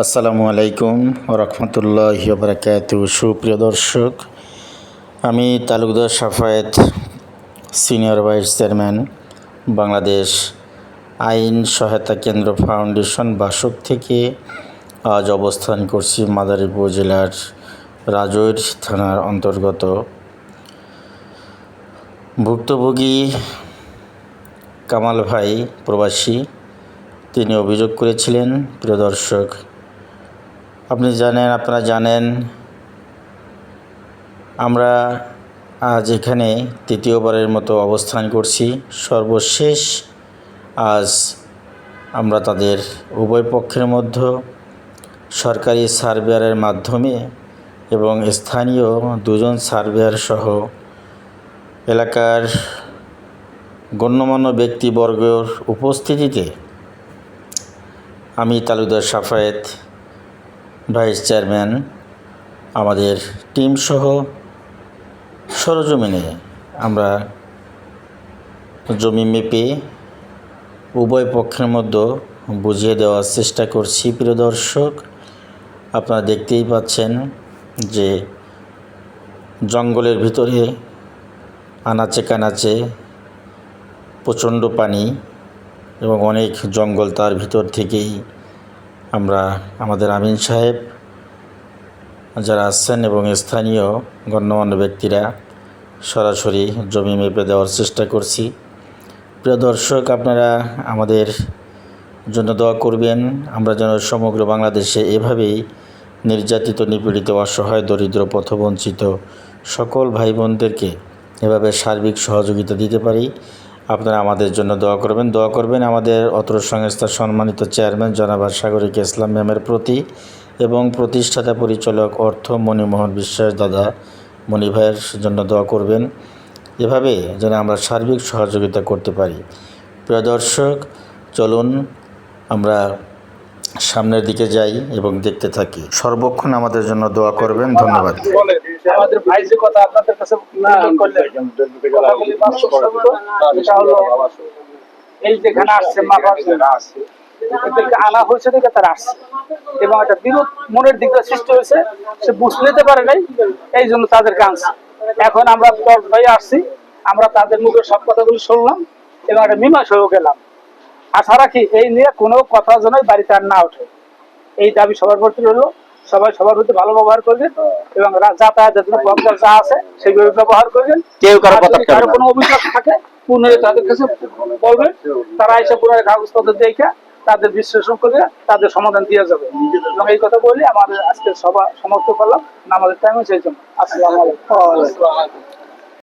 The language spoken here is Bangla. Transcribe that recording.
আসসালামু আলাইকুম রহমতুল্লাহ বারাকাত সুপ্রিয় দর্শক, আমি Talukdar Safayet senior vice chairman Bangladesh আইন সহায়তা কেন্দ্র ফাউন্ডেশন বাসক থেকে আজ অবস্থান করছি মাদারীপুর জেলার রাজৈর থানার অন্তর্গত। ভুক্তভোগী কামাল ভাই প্রবাসী, তিনি অভিযোগ করেছিলেন। প্রিয় দর্শক আপনি জানেন, আপনারা জানেন। আমরা আজ এখানে তৃতীয়বারের মতো অবস্থান করছি। সর্বশেষ আজ আমরা তাদের উভয় পক্ষের মধ্যে সরকারি সার্ভেয়ারের মাধ্যমে এবং স্থানীয় দুজন সার্ভেয়ার সহ এলাকার গণ্যমান্য ব্যক্তিবর্গের উপস্থিতিতে আমি তালুদার সাফায়েত ভাইস চেয়ারম্যান, আমাদের টিম সহ সরজমিনে আমরা জমি মেপে উভয় পক্ষের মধ্যে বুঝিয়ে দেওয়ার চেষ্টা করছি। প্রিয় দর্শক, আপনারা দেখতেই পাচ্ছেন যে জঙ্গলের ভিতরে আনাচে কানাচে প্রচণ্ড পানি এবং অনেক জঙ্গল তার ভিতর থেকেই আমরা আমাদের আমিন সাহেব, যারা আসছেন এবং স্থানীয় গণ্যমান্য ব্যক্তিরা সরাসরি জমি মেপে দেওয়ার চেষ্টা করছি। প্রিয় দর্শক, আপনারা আমাদের জন্য দোয়া করবেন, আমরা যেন সমগ্র বাংলাদেশে এভাবেই নির্যাতিত, নিপীড়িত, অসহায়, দরিদ্র, পথবঞ্চিত সকল ভাই বোনদেরকে এভাবে সার্বিক সহযোগিতা দিতে পারি। আপনারা আমাদের জন্য দোয়া করবেন। দোয়া করবেন আমাদের অত্র সংস্থার সম্মানিত চেয়ারম্যান জনাব সাগরিক ইসলাম ম্যামের প্রতি এবং প্রতিষ্ঠাতা পরিচালক অর্থ মণিমোহন বিশ্বাস দাদা মণি ভাইয়ের জন্য দোয়া করবেন। এভাবে যেন আমরা সার্বিক সহযোগিতা করতে পারি। প্রিয় দর্শক, চলুন আমরা সামনের দিকে যাই এবং দেখতে থাকি। সর্বক্ষণ আমাদের জন্য দোয়া করবেন, ধন্যবাদ। আনা হয়েছে দেখে তারা আসছে। এবং একটা বিরোধ মনের দিকটা সৃষ্টি হয়েছে, সে বুঝতে নিতে পারে নাই, এই জন্য তাদেরকে আনছে। এখন আমরা আসছি, আমরা তাদের মুখে সব কথাগুলি শুনলাম এবং একটা মীমাংস হয়ে গেলাম। আশা রাখি এই নিয়ে কোনো কথা যেন বাড়িতে আর না ওঠে। এই দাবি সবার প্রতি রইল। সবাই সবার প্রতি ভালো ব্যবহার করবেন এবং যাতায়াতের জন্য পথঘাট যা আছে সেগুলো ব্যবহার করবেন। কেউ কারও কথা কারও কোনো অভিযোগ থাকে পুনরায় তাদের কাছে বলবেন। তারা এসে পুনরায় কাগজপত্র দেখে তাদের বিশ্লেষণ করে তাদের সমাধান দিয়ে যাবে। এবং এই কথা বলি আমাদের আজকে সভা সমাপ্ত করলাম। আমাদের টাইম সেই জন্য। আসসালামু আলাইকুম।